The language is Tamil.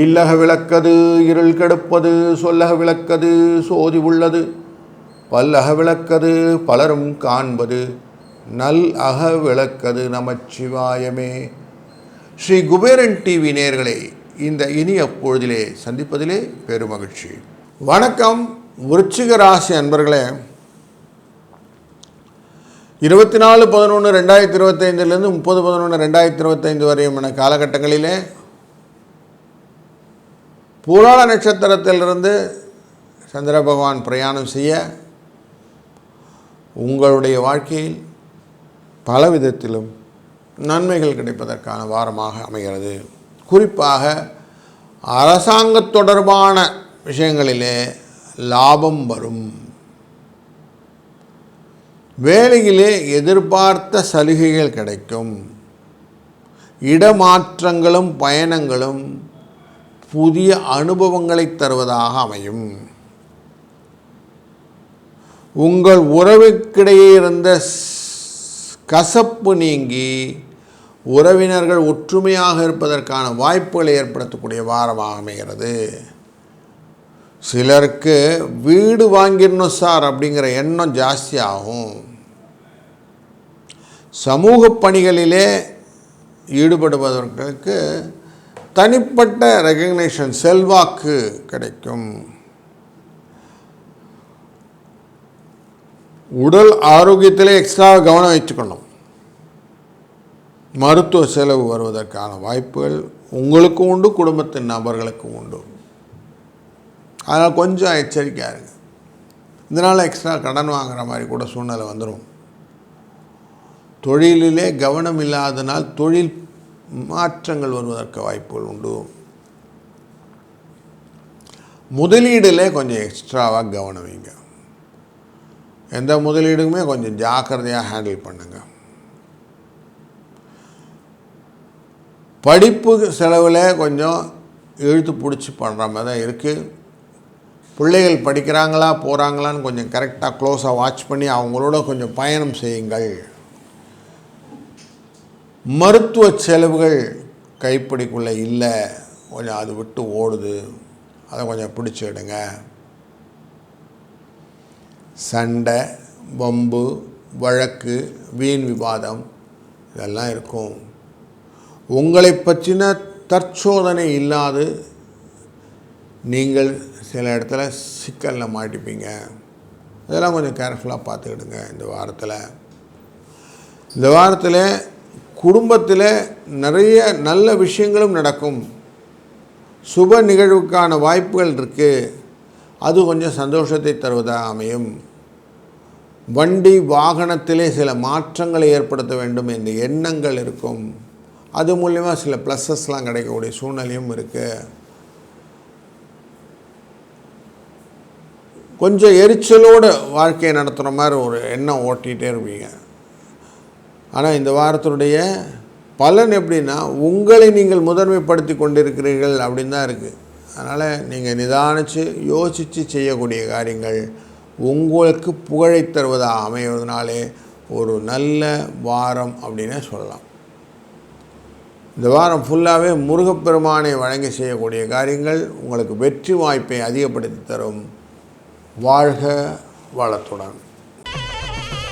இல்லக விளக்கது இருள் கெடுப்பது சொல்லக விளக்கது சோதி உள்ளது. பல்லக விளக்கது பலரும் காண்பது நல் அக விளக்கது நமச்சிவாயமே. ஸ்ரீ குபேரன் டிவி நேயர்களே இந்த இனிய பொழுதிலே சந்திப்பதிலே பெருமகிழ்ச்சி வணக்கம் விருச்சிக ராசி அன்பர்களே. இருபத்தி நாலு பதினொன்று ரெண்டாயிரத்தி இருபத்தைந்துலேருந்து முப்பது பதினொன்று ரெண்டாயிரத்தி இருபத்தைந்து வரையுமான காலகட்டங்களிலே பூராள நட்சத்திரத்திலிருந்து சந்திர பகவான் பிரயாணம் செய்ய உங்களுடைய வாழ்க்கையில் பல விதத்திலும் நன்மைகள் கிடைப்பதற்கான வாரமாக அமைகிறது. குறிப்பாக அரசாங்க தொடர்பான விஷயங்களிலே லாபம் வரும். வேலையிலே எதிர்பார்த்த சலுகைகள் கிடைக்கும். இடமாற்றங்களும் பயணங்களும் புதிய அனுபவங்களை தருவதாக அமையும். உங்கள் உறவுக்கிடையே இருந்த கசப்பு நீங்கி உறவினர்கள் ஒற்றுமையாக இருப்பதற்கான வாய்ப்புகளை ஏற்படுத்தக்கூடிய வாரமாக அமைகிறது. சிலருக்கு வீடு வாங்கிடணும் சார் அப்படிங்கிற எண்ணம் ஜாஸ்தியாகும். சமூக பணிகளிலே ஈடுபடுபவர்களுக்கு தனிப்பட்ட ரெகக்னேஷன் செல்வாக்கு கிடைக்கும். உடல் ஆரோக்கியத்திலே எக்ஸ்ட்ரா கவனம் வச்சுக்கணும் மருத்துவ செலவு வருவதற்கான வாய்ப்புகள் உங்களுக்கும் உண்டு குடும்பத்தின் நபர்களுக்கும் உண்டு. அதனால் கொஞ்சம் எச்சரிக்கையாக இருக்குது இதனால் எக்ஸ்ட்ரா கடன் வாங்குற மாதிரி கூட சூழ்நிலை வந்துடும் தொழிலிலே கவனம் இல்லாதனால் தொழில் மாற்றங்கள் வருவதற்கு வாய்ப்புகள் உண்டு. முதலீடில் கொஞ்சம் எக்ஸ்ட்ராவாக கவனம் வைங்க. எந்த முதலீடுமே கொஞ்சம் ஜாக்கிரதையாக ஹேண்டில் பண்ணுங்க. படிப்பு செலவில் கொஞ்சம் இழுத்து பிடிச்சி பண்ணுற மாதிரி தான் இருக்குது பிள்ளைகள் படிக்கிறாங்களா போகிறாங்களான்னு கொஞ்சம் கரெக்டாக க்ளோஸாக வாட்ச் பண்ணி அவங்களோட கொஞ்சம் பயணம் செய்யுங்கள். மருத்துவ செலவுகள் கைப்பிடிக்குள்ளே இல்லை. கொஞ்சம் அது விட்டு ஓடுது. அதை கொஞ்சம் பிடிச்சிடுங்க சண்டை வம்பு வழக்கு வீண் விவாதம் இதெல்லாம் இருக்கும். உங்களை பற்றின தற்சோதனை இல்லாது நீங்கள் சில இடத்துல சிக்கலில் மாட்டிப்பீங்க. இதெல்லாம் கொஞ்சம் கேர்ஃபுல்லாக பார்த்துக்கிடுங்க இந்த வாரத்தில். இந்த வாரத்தில் குடும்பத்தில் நிறைய நல்ல விஷயங்களும் நடக்கும். சுப நிகழ்வுக்கான வாய்ப்புகள் இருக்குது அது கொஞ்சம் சந்தோஷத்தை தருவதாக அமையும். வண்டி வாகனத்திலே சில மாற்றங்களை ஏற்படுத்த வேண்டும் என்ற எண்ணங்கள் இருக்கும். அது மூலயமா சில ப்ளஸஸ்லாம் கிடைக்கக்கூடிய சூழ்நிலையும் இருக்குது கொஞ்சம் எரிச்சலோடு வாழ்க்கையை நடத்துகிற மாதிரி ஒரு எண்ணம் ஓட்டிகிட்டே இருப்பீங்க. ஆனால் இந்த வாரத்தினுடைய பலன் எப்படின்னா உங்களை நீங்கள் முதன்மைப்படுத்தி கொண்டிருக்கிறீர்கள் அப்படின்னு தான் இருக்குது அதனால் நீங்கள் நிதானித்து யோசித்து செய்யக்கூடிய காரியங்கள் உங்களுக்கு புகழை தருவதாக அமைவதனாலே ஒரு நல்ல வாரம் அப்படின்னே சொல்லலாம். இந்த வாரம் ஃபுல்லாகவே முருகப்பெருமானை வழங்கி செய்யக்கூடிய காரியங்கள் உங்களுக்கு வெற்றி வாய்ப்பை அதிகப்படுத்தி தரும். வாழ்க வளத்துடன்.